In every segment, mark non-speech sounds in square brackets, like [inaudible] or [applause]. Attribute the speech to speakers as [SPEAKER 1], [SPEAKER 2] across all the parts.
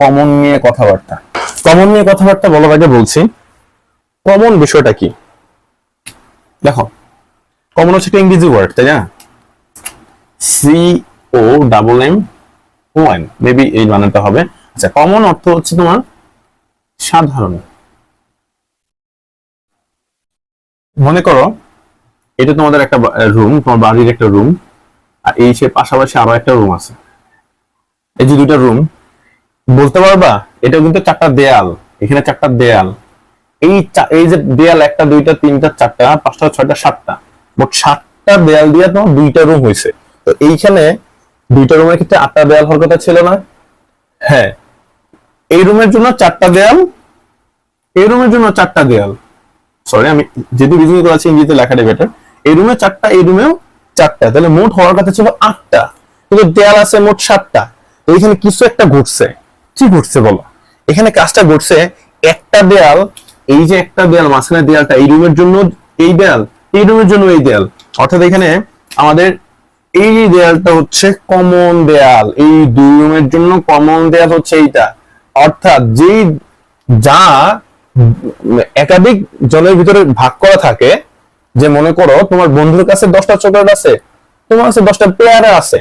[SPEAKER 1] Common নিয়ে কথাবার্তা। Common নিয়ে কথাবার্তা বলার আগে বলছি কমন বিষয়টা কি? দেখো কমন হচ্ছে একটা ইংরেজি ওয়ার্ড তাই না? C O double M one maybe এই মানেটা হবে। আচ্ছা কমন অর্থ হচ্ছে তোমার সাধারণ। মনে করো, এটা তোমাদের একটা রুম তোমার বাড়ির একটা রুম আর এই সে পাশাপাশি আরও একটা রুম আছে। এই যে দুইটা রুম বলতে পারবা? এটা কিন্তু চারটা দেয়াল। এখানে চারটা দেয়াল। এই এই যে দেয়াল একটা, দুইটা, তিনটা, চারটা, পাঁচটা, ছয়টা, সাতটা। মোট সাতটা দেয়াল দিয়ে তোমার দুইটা রুম হয়েছে। তো এইখানে দুইটা রুমের ক্ষেত্রে আটটা দেয়াল হওয়ার কথা ছিল না? হ্যাঁ। এই রুমের জন্য চারটা দেয়াল। এই রুমের জন্য চারটা দেয়াল। সরি আমি যেহেতু রিজিং করা আছে ইংরেজিতে লেখাটা বেটার এই রুমে চারটা, এই রুমেও চারটা। তাহলে মোট হওয়ার কথা ছিল আটটা। কিন্তু দেয়াল আছে মোট সাতটা। তো এখানে কিছু একটা ঘটছে। কি ঘটছে বলো। এখানে কাজটা ঘটছে একটা দেয়াল, এই যে একটা দেয়াল মাঝখানে দেয়ালটা, এই রুমের জন্য এই দেয়াল, এই রুমের জন্য এই দেয়াল। অর্থাৎ এখানে আমাদের এই দেয়ালটা হচ্ছে কমন দেয়াল, এই দুই রুমের জন্য কমন দেয়াল হচ্ছে এইটা। অর্থাৎ যেই যা একাধিক জনের ভিতরে ভাগ করা থাকে, যে মনে করো তোমার বন্ধুর কাছে দশটা চকলেট আছে, তোমার কাছে দশটা পেয়ারা আছে,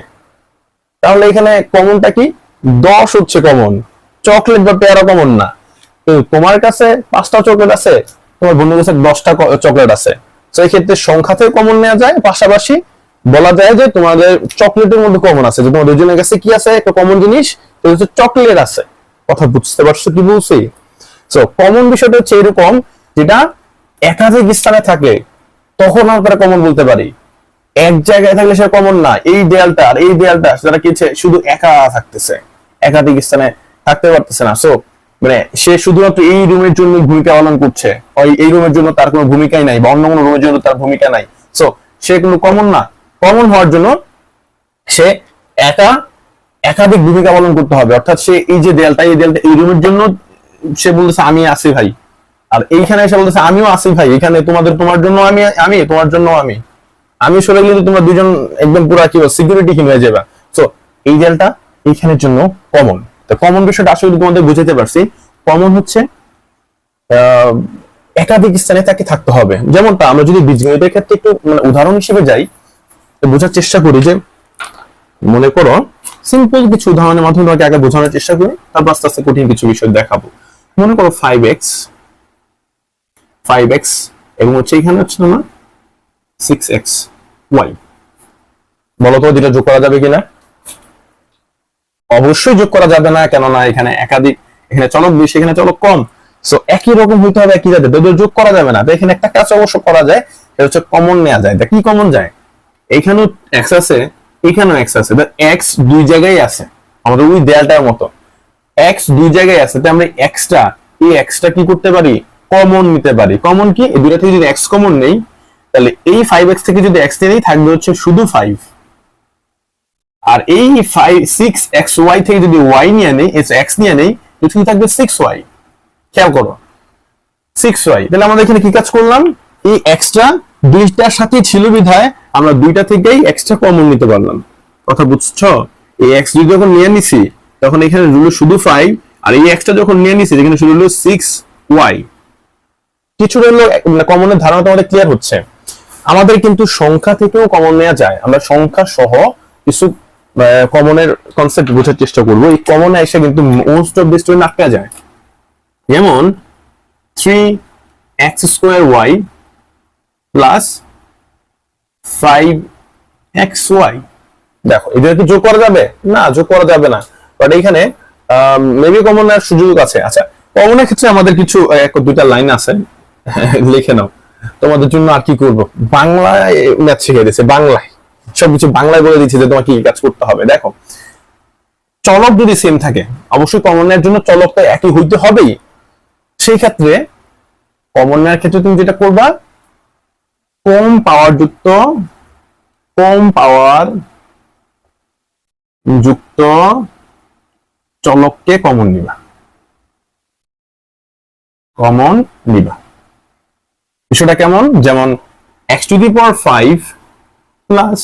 [SPEAKER 1] তাহলে এখানে কমনটা কি? দশ হচ্ছে কমন চকলেট বা পেয়ারা কমন না। কিন্তু তোমার কাছে পাঁচটা চকলেট আছে, তোমার বন্ধুর কাছে দশটা চকলেট আছে। তো এই ক্ষেত্রে সংখ্যাতেও কমন নেওয়া যায়, পাশাপাশি বলা যায় যে তোমাদের চকলেটের মধ্যে কমন আছে। যে তোমার দুজনের কাছে কি আছে? একটা কমন জিনিস চকলেট আছে। কথা বুঝতে পারছ কি বলছি? তো কমন বিষয়টা হচ্ছে এরকম, যেটা একাধিক স্থানে থাকে, তখন আমরা কমন বলতে পারি। এক জায়গায় থাকলে সে কমন না। এই দেয়ালটা আর এই দেয়ালটা, সেটা কি শুধু একা থাকতেছে। একাধিক স্থানে থাকতে পারতেছে না। সো মানে সে শুধুমাত্র এই রুমের জন্য ভূমিকা পালন করছে ওই এই রুমের জন্য তার কোনো ভূমিকাই নাই, বা অন্য কোনো রুমের জন্য তার ভূমিকা নাই। সো সে কিন্তু কমন না। কমন হওয়ার জন্য সে একা, একাধিক ভূমিকা পালন করতে হবে। অর্থাৎ সে এই যে দেয়ালটা, এই দেয়ালটা এই রুমের জন্য সে বলতেছে, আমি আছি ভাই। আর এইখানে এসে বলতেছে, আমিও আছি ভাই। এখানে তোমাদের, তোমার জন্য আমি আমি, তোমার জন্য আমি। আমি সরে গেলে তোমরা দুজন একদম পুরো কি সিকিউরিটি হয়ে যাবে। সো এই দেয়ালটা এইখানের জন্য কমন তো কমন বিষয়টা আসলে তোমাদের বুঝাতে পারছি। কমন হচ্ছে একাধিক স্থানে তাকে থাকতে হবে। যেমনটা আমরা যদি বীজগণিতের ক্ষেত্রে একটু মানে উদাহরণ হিসেবে যাই, তো বোঝার চেষ্টা করি যে, মনে করো সিম্পল কিছু উদাহরণের মাধ্যমে তোমাকে আগে বোঝানোর চেষ্টা করি, তারপর আস্তে আস্তে কঠিন কিছু বিষয় দেখাবো। মনে করো ফাইভ এক্স ফাইভ এক্স এবং হচ্ছে এখানে হচ্ছে তোমার সিক্স এক্স ওয়াই বলো তো, যেটা যোগ করা যাবে কিনা? অবশ্যই যোগ করা যাবে না, কেননা এখানে একাধিক, এখানে চলক বেশি, এখানে চলক কম। সো একই রকম হইতে হবে, একই যাতে দুটো যোগ করা যাবে না এখানে একটা কাজ অবশ্য করা যায়, সেটা হচ্ছে কমন নেওয়া যায়। কি কমন যায়? এখানেও এক্স আছে, এখানেও এক্স আছে এক্স দুই জায়গায় আছে। আমাদের ওই দেয়ালটার মতো। এক্স দুই জায়গায় আছে, তাই আমরা এক্সটা এই এক্সটা কি করতে পারি? কমন নিতে পারি। কমন কি? দুটা থেকে যদি এক্স কমন নেই, তাহলে এই ফাইভ এক্স থেকে যদি এক্স নেই, থাকবে হচ্ছে শুধু ফাইভ আর এই ফাইভ সিক্স এক্স ওয়াই থেকে যদি ওয়াই নিয়ে নেই এক্স নিয়ে নেই এখানে থাকবে সিক্স ওয়াই খেয়াল করো। সিক্স ওয়াই তাহলে আমরা এখানে কি কাজ করলাম? এই এক্সট্রা দুইটার সাথে ছিল বিধায় আমরা দুইটা থেকেই এক্সট্রা কমন নিতে পারলাম। কথা বুঝছ? এই এক্স দুই যখন নিয়ে নিছি, তখন এখানে রইল শুধু ফাইভ আর এই এক্সট্রা যখন নিয়ে নিছি, এখানে শুধু রইল সিক্স ওয়াই কিছু রইল কমনের ধারণা তোমাদের ক্লিয়ার হচ্ছে। আমাদের কিন্তু সংখ্যা থেকেও কমন নেওয়া যায়। আমরা সংখ্যা সহ কিছু কমনের কনসেপ্ট বোঝার চেষ্টা করব। এই কমনে এসে কিন্তু মোস্ট অফ দিস স্টোরি আটকা যায়। যেমন three X square Y plus five X Y দেখো এটা কি যোগ করা যাবে? না, যোগ করা যাবে না। বাট এখানে মেবি কমনের সুযোগ আছে। আচ্ছা কমনের ক্ষেত্রে আমাদের কিছু, এক, দুইটা লাইন আছে। [laughs] লিখে নাও। তোমাদের জন্য আর কি করব? বাংলায় ম্যাথ শিখে দিচ্ছে বাংলায়। সবকিছু বাংলায় বলে দিচ্ছে যে তোমার কি কাজ করতে হবে। দেখো, চলক যদি সেম থাকে, অবশ্যই কমনের জন্য চলকটা একই হইতে হবেই। সেই ক্ষেত্রে কমন নেওয়ার ক্ষেত্রে তুমি যেটা করবা, কম পাওয়ার যুক্ত, কম পাওয়ার যুক্ত চলককে কমন নিবা। কমন নিবা। বিষয়টা কেমন? যেমন X to the power five plus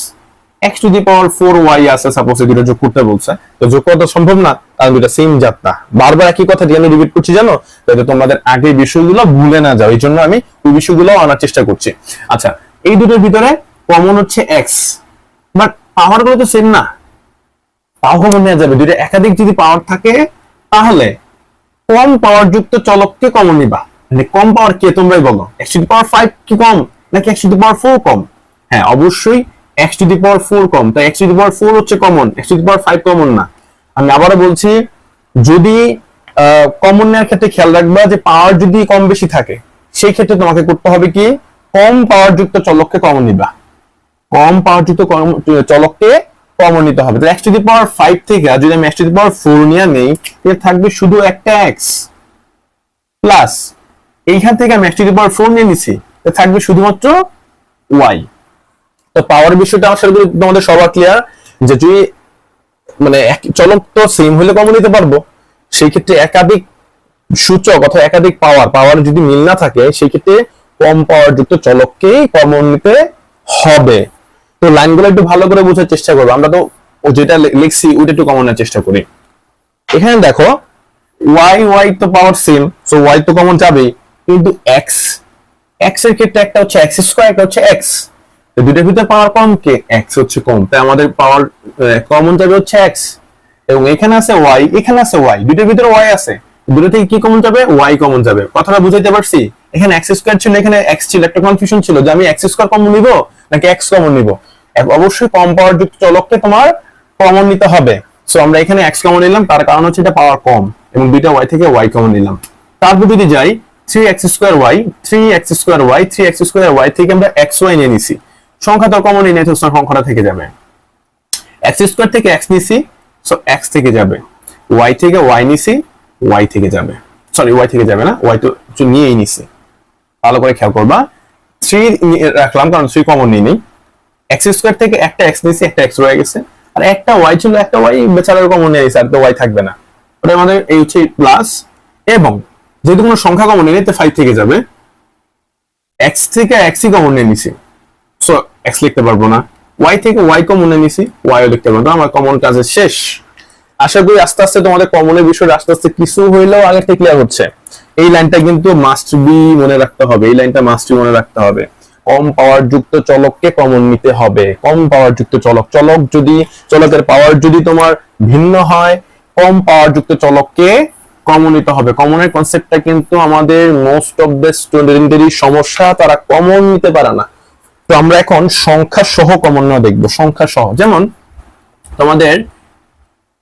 [SPEAKER 1] X to the power four Y আছে সাপোজ এই দুটো যোগ করতে বলছে। তো যোগ করা সম্ভব না, কারণ দুটা সেম জাত না। বারবার একই কথা কেন রিপিট করছি, জানো? তোমাদের আগে বিষয়গুলো ভুলে না যাও। আমি ওই বিষয়গুলো আনার চেষ্টা করছি। আচ্ছা এই দুটোর ভিতরে কমন হচ্ছে এক্স বাট পাওয়ারগুলো তো সেম না। কমন নেওয়া যাবে। দুটো একাধিক যদি পাওয়ার থাকে, তাহলে কম পাওয়ার যুক্ত চলককে কমন নিবা। মানে কম পাওয়ার কে তোমরাই বলো? দি পাওয়ার ফাইভ কি কম? নাকি দি পাওয়ার ফোর কম? হ্যাঁ অবশ্যই X to the power four কম তাই X to the power four হচ্ছে common X to the power five common না। আমি আবারও বলছি, যদি কমন নেওয়ার ক্ষেত্রে খেয়াল রাখবা যে পাওয়ার যদি কম বেশি থাকে, সেই ক্ষেত্রে তোমাকে করতে হবে কি? কম পাওয়ার যুক্ত চলককে কমন নিবা। কম পাওয়ার যুক্ত চলককে কমন নিতে হবে। তো X to the power five থেকে, আর যদি আমি X to the power four নিয়ে নেই, তাহলে থাকবে শুধু একটা এক্স প্লাস এইখান থেকে আমি X to the power four নিয়ে নিছি তো থাকবে শুধুমাত্র ওয়াই তো পাওয়ার বিষয়টা করি তোমাদের সবার ক্লিয়ার যে যদি মানে চলক তো সেম হলে কমন নিতে পারব। সেই ক্ষেত্রে একাধিক সূচক অথবা একাধিক পাওয়ার পাওয়ার যদি মিল না থাকে, সেই ক্ষেত্রে কম পাওয়ার যুক্ত চলককেই কমন নিতে হবে। তো লাইনগুলো একটু ভালো করে বোঝার চেষ্টা করব। আমরা তো ও যেটা লিখছি ওইটা একটু কমন নেওয়ার চেষ্টা করি। এখানে দেখো ওয়াই ওয়াই তো পাওয়ার সেম সো ওয়াই তো কমন যাবেই। কিন্তু এক্স এক্সের ক্ষেত্রে একটা হচ্ছে এক্স স্কোয়ার একটা হচ্ছে এক্স দুইটার ভিতরে পাওয়ার কম কে? এক্স হচ্ছে কম। তাই আমাদের পাওয়ার কমন যাবে হচ্ছে এক্স এবং এখানে আছে ওয়াই এখানে আছে ওয়াই দুইটার ভিতরে ওয়াই আছে। দুটো থেকে কি কমন যাবে ওয়াই কমন যাবে কথাটা বুঝাইতে পারছি? এখানে এক্স স্কোয়ার ছিল, এখানে এক্স ছিল। একটা কনফিউশন ছিল যে আমি এক্স স্কোয়ার কমন নিব নাকি এক্স কমন নিব? অবশ্যই কম পাওয়ার যুক্ত চলককে তোমার কমন নিতে হবে। সো আমরা এখানে এক্স কমন নিলাম। তার কারণ হচ্ছে এটা পাওয়ার কম। এবং দুইটা ওয়াই থেকে ওয়াই কমন নিলাম। তারপর যদি যাই three X square Y three X square Y three X square Y থেকে আমরা এক্স ওয়াই নিয়ে নিছি। সংখ্যা তো কমনই নেই তো সংখ্যাটা থেকে যাবে। এক্স স্কোয়ার থেকে এক্স নিছি সো এক্স থেকে যাবে। ওয়াই থেকে ওয়াই নিছি ওয়াই থেকে যাবে। সরি ওয়াই থেকে যাবে না ওয়াই তো নিয়েই নিছি। ভালো করে খেয়াল করবা। থ্রি রাখলাম, কারণ থ্রি কমন নিয়ে নেই। এক্স স্কোয়ার থেকে একটা এক্স নিয়েছি একটা এক্স রয়ে গেছে। আর একটা ওয়াই ছিল, একটা ওয়াই বেচারার কমন নিয়ে নিয়েছে আর তো ওয়াই থাকবে না। ওটা আমাদের এই হচ্ছে প্লাস এবং যেহেতু কোনো সংখ্যা কমন নিয়ে নিতে ফাইভ থেকে যাবে। এক্স থেকে এক্সই কমন নিয়ে নিছি। এক্স লিখতে পারব না। ওয়াই থেকে ওয়াই কমন নিছি ওয়াইও লিখতে পারব। আমার কমন কাজের শেষ। আশা করি আস্তে আস্তে তোমাদের কমনের বিষয়টা আস্তে আস্তে কিছু হইলেও আগে থেকে ক্লিয়ার হচ্ছে। এই লাইনটা কিন্তু মাস্ট বি মনে রাখতে হবে। এই লাইনটা মাস্ট বি মনে রাখতে হবে। কম পাওয়ার যুক্ত চলককে কমন নিতে হবে। কম পাওয়ার যুক্ত চলক। চলক যদি, চলকের পাওয়ার যদি তোমার ভিন্ন হয়, কম পাওয়ার যুক্ত চলককে কমন নিতে হবে। কমনের কনসেপ্টটা কিন্তু আমাদের মোস্ট অফ দ্য স্টুডেন্টেরই সমস্যা, তারা কমন নিতে পারে না। তো আমরা এখন সংখ্যা সহ কমন নেওয়া দেখব, সংখ্যা সহ। যেমন তোমাদের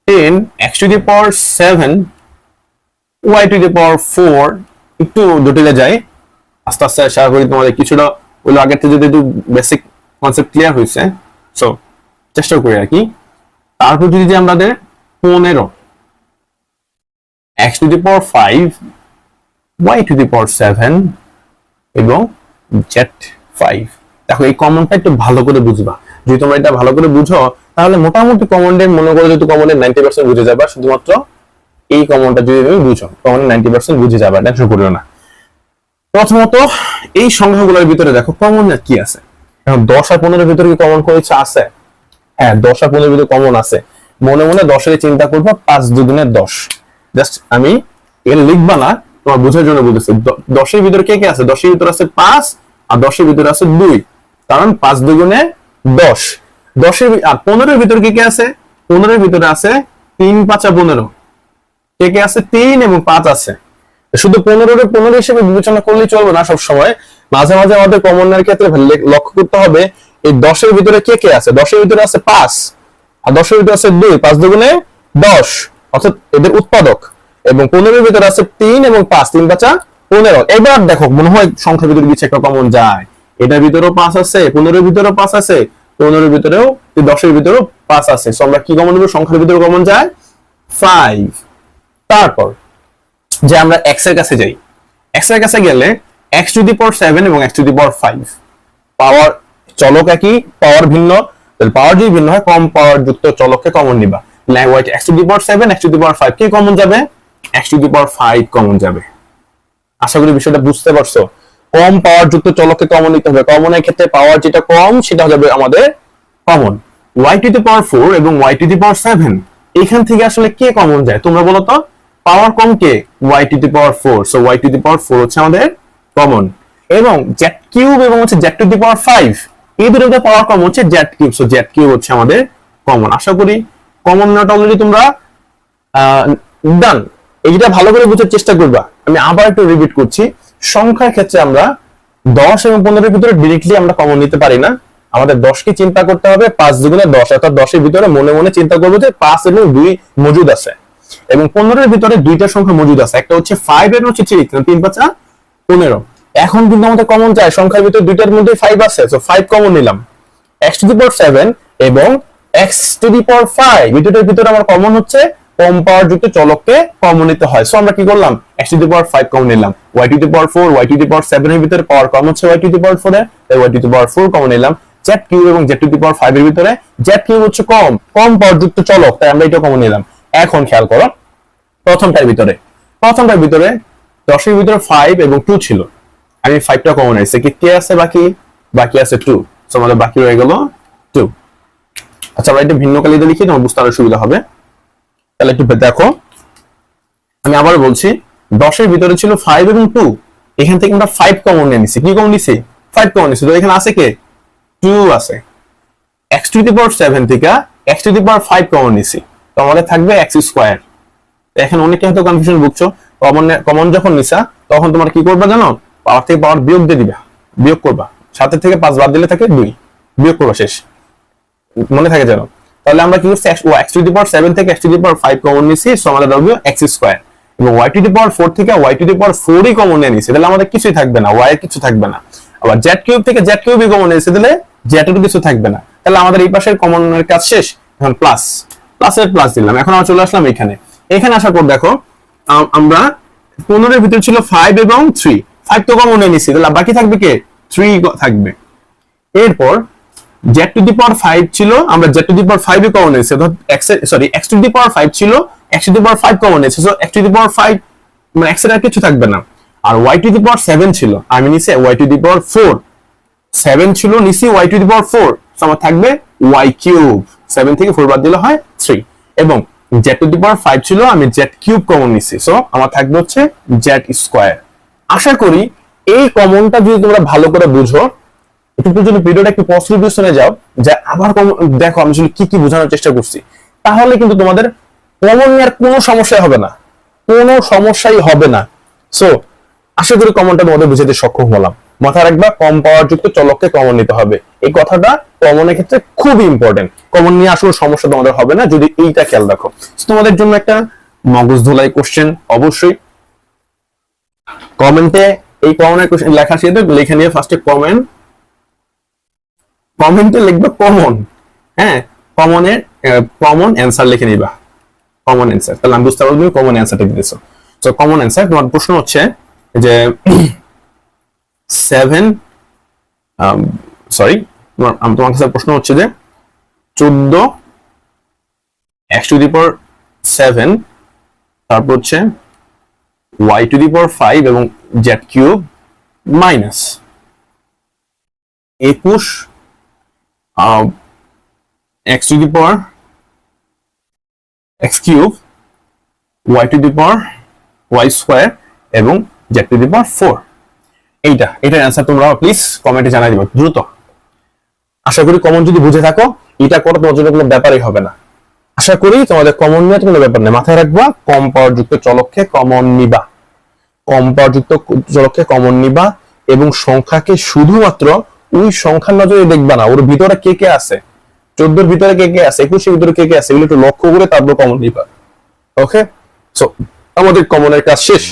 [SPEAKER 1] ten X to the power seven Y to the power four একটু জটিলে যায় আস্তে আস্তে আশা করি তোমাদের কিছুটা ওগুলো আগের থেকে যদি একটু বেসিক কনসেপ্ট ক্লিয়ার হয়েছে। সো চেষ্টা করি আর কি। তারপর যদি যে আমাদের পনেরো X to the power five Y to the power seven এবং জেড ফাইভ দেখো, এই কমনটা একটু ভালো করে বুঝবা। যদি তোমরা এটা ভালো করে বুঝো, তাহলে মোটামুটি কমনের মনে করো যদি কমনের নাইনটি পার্সেন্ট বুঝে যাবা, শুধুমাত্র এই কমনটা যদি তুমি বুঝো কমনের নাইনটি পার্সেন্ট বুঝে যাবা টেনশন করিও না। প্রথমত, এই সংখ্যাগুলোর ভিতরে দেখো কমন কি আছে? এখন দশ আর পনেরোর ভিতরে কি কমন কোনো আছে। হ্যাঁ দশ আর পনেরোর ভিতরে কমন আছে। মনে মনে দশের চিন্তা করব, পাঁচ দুগুণে দশ। জাস্ট আমি এর লিখবা না, তোমার বোঝার জন্য দ- দশের ভিতরে কে কে আছে? দশের ভিতরে আছে পাঁচ, আর দশের ভিতরে আছে দুই। কারণ পাঁচ দুগুণে দশ। দশের আর পনেরোর ভিতরে কে কে আছে? পনেরোর ভিতরে আছে তিন, পাঁচা পনেরো। কে কে আছে? তিন এবং পাঁচ আছে। শুধু পনেরো পনেরো হিসেবে বিবেচনা করলেই চলবে না সব সময় মাঝে মাঝে আমাদের কমনের ক্ষেত্রে লক্ষ্য করতে হবে, এই দশের ভিতরে কে কে আছে? দশের ভিতরে আছে পাঁচ, আর দশের ভিতরে আছে দুই, পাঁচ দুগুণে দশ। অর্থাৎ এদের উৎপাদক। এবং পনেরোর ভিতরে আছে তিন এবং পাঁচ, তিন, পাঁচা পনেরো। এবার দেখো, মনে হয় সংখ্যার ভিতরে কিছু একটা কমন যায়। এটার ভিতরেও পাঁচ আছে, পনেরোর ভিতরেও পাঁচ আছে, পনেরোর ভিতরেও দশের ভিতরেও পাঁচ আছে। So, আমরা কি কমন নেব? সংখ্যার ভিতরে কমন যায়? ফাইভ তারপর, যে আমরা এক্সের কাছে যাই এক্সের কাছে গেলে X to the power seven এবং X to the power five power চলক একই পাওয়ার ভিন্ন। পাওয়ার যদি ভিন্ন হয়, কম পাওয়ার যুক্ত চলককে কমন নিবা। Language X to the power seven X to the power five কি কমন যাবে? X to the power five common যাবে। আশা করি বিষয়টা বুঝতে পারছ। কম পাওয়ার যুক্ত চলককে কমন নিতে হবে। কমনের ক্ষেত্রে পাওয়ার যেটা কম, সেটা যাবে আমাদের common Y to the power four এবং Y to the power seven এখান থেকে আসলে কে কমন যায়? তোমরা বলো তো পাওয়ার কম কে? Y to the power four so Y to the power four হচ্ছে আমাদের কমন এবং জেড কিউব এবং হচ্ছে Z to the power five এই দুটোতে পাওয়ার কম হচ্ছে Z cube so Z cube হচ্ছে আমাদের কমন আশা করি কমন নট অলরেডি তোমরা ডান এইটা ভালো করে বোঝার চেষ্টা করবা, আমি আবার একটু রিপিট করছি। সংখ্যার ক্ষেত্রে আমরা দশ এবং পনেরোর ভিতরে ডিরেক্টলি আমরা কমন নিতে পারি না। আমাদের দশকে চিন্তা করতে হবে, পাঁচ দুগুণে দশ, অর্থাৎ দশের ভিতরে মনে মনে চিন্তা করব যে পাঁচ এবং দুই মজুদ আছে। এবং পনেরোর ভিতরে দুইটা সংখ্যা মজুদ আছে, একটা হচ্ছে ফাইভ এবং হচ্ছে থ্রি তিন, পাঁচা পনেরো। এখন কিন্তু আমাদের কমন চাই, সংখ্যার ভিতরে দুইটার মধ্যে ফাইভ আছে তো ফাইভ কমন নিলাম। X to the power seven এবং X to the power five এই ভিতরে আমার কমন হচ্ছে কম পাওয়ার যুক্ত চলককে কমন নিতে হয়। সো আমরা কি করলাম? X to the power five common নিলাম। Y to the power four Y to the power seven এর ভিতরে পাওয়ার কম হচ্ছে Y to the power four A. Y to the power four common নিলাম। জেড কিউব এবং Z to the power five এর ভিতরে। Z cube হচ্ছে কম কম power যুক্ত চলক, তাই আমরা এটা কমন নিলাম। এখন খেয়াল করো, প্রথমটার ভিতরে। প্রথমটার ভিতরে দশের ভিতরে ফাইভ এবং টু ছিল। আমি ফাইভটা কমন আছে কি, কে আছে বাকি? বাকি আছে টু সো আমাদের বাকি রয়ে গেল টু আচ্ছা আমরা এটা ভিন্ন কালিতে লিখি, তোমার বুঝতে আরও সুবিধা হবে। তাহলে একটু দেখো। আমি আবার বলছি, দশের ভিতরে ছিল ফাইভ এবং টু এখান থেকে আমরা ফাইভ কমন নিয়ে নিছি। কি কমন নিছি? ফাইভ কমন নিছি। তো এখানে আছে কে? টু আছে। X to the power seven থেকে X to the power five common নিছি। তো আমাদের থাকবে এক্স স্কোয়ার এখন অনেকে হয়তো কনফিউশন বুঝছ কমন কমন যখন নিছা, তখন তোমার কি করবে জানো? পাওয়ার থেকে পাওয়ার বিয়োগ দিয়ে দিবা। বিয়োগ করবা। সাতের থেকে পাঁচ বাদ দিলে থাকে দুই। বিয়োগ করবা শেষ। মনে থাকে যেন? তাহলে আমরা কি করছি? X to the power seven থেকে X to the power five common নিছি সো আমাদের হবে এক্স স্কোয়ার এবং Y to the power four থেকে ওয়াই টু দি পাওয়ার ফোরই কমন নিয়ে নিছি তাহলে আমাদের কিছুই থাকবে না ওয়াই এর কিছু থাকবে না। আবার জেড কিউব থেকে জেড কিউবই কমন নিয়েছে, তাহলে জেড এর কিছু থাকবে না। তাহলে আমাদের এই পাশের কমনের কাজ শেষ, এখন প্লাস প্লাসের প্লাস দিলাম, এখন আমরা চলে আসলাম এখানে। এখানে আসার পর দেখো, আম- আমরা পনেরোর ভিতরে ছিল ফাইভ এবং থ্রি ফাইভ তো কমন নিয়ে নিছি তাহলে বাকি থাকবে কে? থ্রি থাকবে। এরপর Z to the power five ছিল, আমরা Z to the power five common X sorry X to the power five ছিল X to the power five common নিয়েছে so X to the power five মানে এক্সের আর কিছু থাকবে না। আর Y to the power seven ছিল, আমি নিছি Y to the power four seven ছিল, নিছি Y to the power four আমার থাকবে ওয়াই কিউব সেভেন থেকে ফোর বাদ দিলে হয় থ্রি এবং Z to the power five ছিল, আমি জেড কিউব কমন নিছি। সো আমার থাকবে হচ্ছে জেড স্কোয়ার আশা করি এই কমনটা যদি তোমরা ভালো করে বুঝো একটু যদি ভিডিওটা একটু পজিটিভ পিছনে যাও, যে আবার দেখো, আমি আসলে কি কি বোঝানোর চেষ্টা করছি, তাহলে কিন্তু তোমাদের কমন নেওয়ার কোনো সমস্যাই হবে না। কোনো সমস্যাই হবে না। সো আশা করি কমনটা তোমাদের বুঝাতে সক্ষম হলাম। মাথায় রাখবা, কম পাওয়ার যুক্ত চলককে কমন নিতে হবে। এই কথাটা কমনের ক্ষেত্রে খুব ইম্পর্টেন্ট কমন নিয়ে আসলে সমস্যা তোমাদের হবে না, যদি এইটা খেয়াল রাখো। তোমাদের জন্য একটা মগজ ধোলাই কোশ্চেন অবশ্যই। কমেন্টে এই কমনের লেখা শিখে লিখে নিয়ে ফার্স্টে কমেন্ট কমেন্টে লিখবে কমন হ্যাঁ? কমনের কমন অ্যান্সার লিখে নিবা। কমন অ্যান্সার তাহলে আমি বুঝতে পারব তুমি কমন অ্যান্সারটা দিতেছো তো কমন অ্যান্সার তোমার প্রশ্ন হচ্ছে যে সেভেন সরি তোমার তোমার কাছে প্রশ্ন হচ্ছে যে চোদ্দ X to the power seven তারপর হচ্ছে Y to the power five এবং জেড কিউব মাইনাস একুশ X to the power X cube Y to the power Y square এবং Z to the power four এইটা, এটার অ্যান্সার তোমরা please কমেন্টে জানাই দিবে, দ্রুত। আশা করি কমন যদি বুঝে থাকো, এটা করো তোমার জন্য কোনো ব্যাপারই হবে না। আশা করি তোমাদের কমন নিয়ে কোনো ব্যাপার নেই মাথায় রাখবা, কম পাওয়ার যুক্ত চলককে কমন নিবা। কম পাওয়ার যুক্ত চলককে কমন নিবা এবং সংখ্যাকে শুধুমাত্র ওই সংখ্যার নজরে দেখবা না। ওর ভিতরে কে কে আছে? চোদ্দোর ভিতরে কে কে আছে? একুশের ভিতরে কে কে আছে? এগুলো একটু লক্ষ্য করে তারপর কমন নিবা ওকে সো আমাদের কমনের কাজ শেষ।